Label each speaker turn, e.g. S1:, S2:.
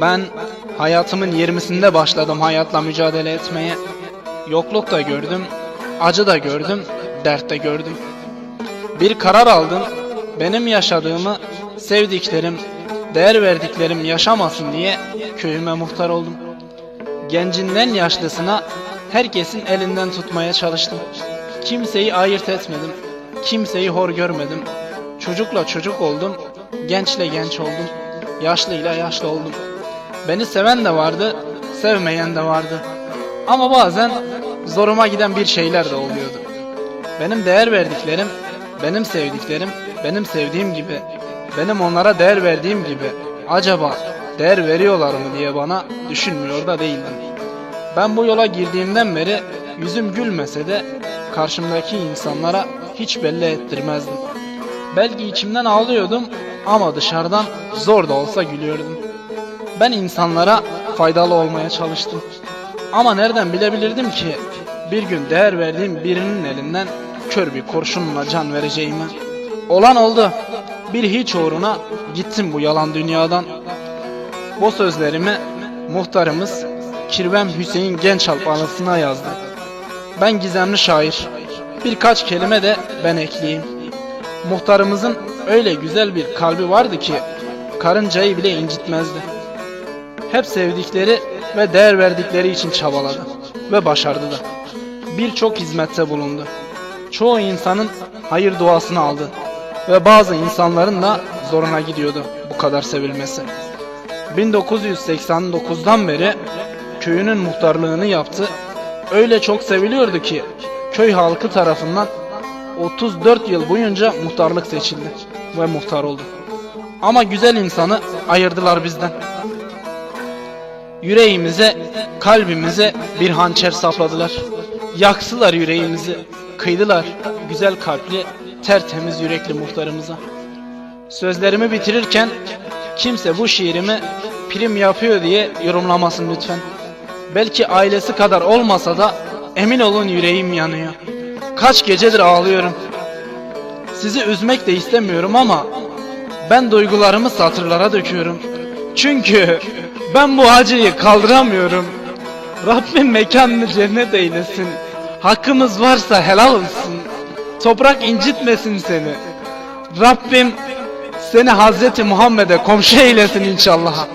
S1: Ben hayatımın 20'sinde başladım hayatla mücadele etmeye. Yokluk da gördüm, acı da gördüm, dert de gördüm. Bir karar aldım. Benim yaşadığımı sevdiklerim, değer verdiklerim yaşamasın diye köyüme muhtar oldum. Gencinden yaşlısına herkesin elinden tutmaya çalıştım. Kimseyi ayırt etmedim. Kimseyi hor görmedim. Çocukla çocuk oldum, gençle genç oldum, yaşlıyla yaşlı oldum. Beni seven de vardı, sevmeyen de vardı. Ama bazen zoruma giden bir şeyler de oluyordu. Benim değer verdiklerim, benim sevdiklerim, benim sevdiğim gibi, benim onlara değer verdiğim gibi acaba değer veriyorlar mı diye bana düşünmüyor da değildim. Ben bu yola girdiğimden beri yüzüm gülmese de karşımdaki insanlara hiç belli ettirmezdim. Belki içimden ağlıyordum ama dışarıdan zor da olsa gülüyordum. Ben insanlara faydalı olmaya çalıştım. Ama nereden bilebilirdim ki bir gün değer verdiğim birinin elinden kör bir kurşunla can vereceğimi. Olan oldu. Bir hiç uğruna gittim bu yalan dünyadan. Bu sözlerimi muhtarımız Kirvem Hüseyin Gençalp anısına yazdı. Ben gizemli şair. Birkaç kelime de ben ekleyeyim. Muhtarımızın öyle güzel bir kalbi vardı ki karıncayı bile incitmezdi. Hep sevdikleri ve değer verdikleri için çabaladı ve başardı da. Birçok hizmette bulundu. Çoğu insanın hayır duasını aldı ve bazı insanların da zoruna gidiyordu bu kadar sevilmesi. 1989'dan beri köyünün muhtarlığını yaptı. Öyle çok seviliyordu ki köy halkı tarafından 34 yıl boyunca muhtarlık seçildi ve muhtar oldu. Ama güzel insanı ayırdılar bizden. Yüreğimize, kalbimize bir hançer sapladılar. Yaksılar yüreğimizi, kıydılar güzel kalpli, tertemiz yürekli muhtarımıza. Sözlerimi bitirirken kimse bu şiirimi prim yapıyor diye yorumlamasın lütfen. Belki ailesi kadar olmasa da emin olun yüreğim yanıyor. Kaç gecedir ağlıyorum. Sizi üzmek de istemiyorum ama ben duygularımı satırlara döküyorum. Çünkü ben bu acıyı kaldıramıyorum. Rabbim mekanını cennet eylesin. Hakkımız varsa helal olsun. Toprak incitmesin seni. Rabbim seni Hazreti Muhammed'e komşu eylesin inşallah.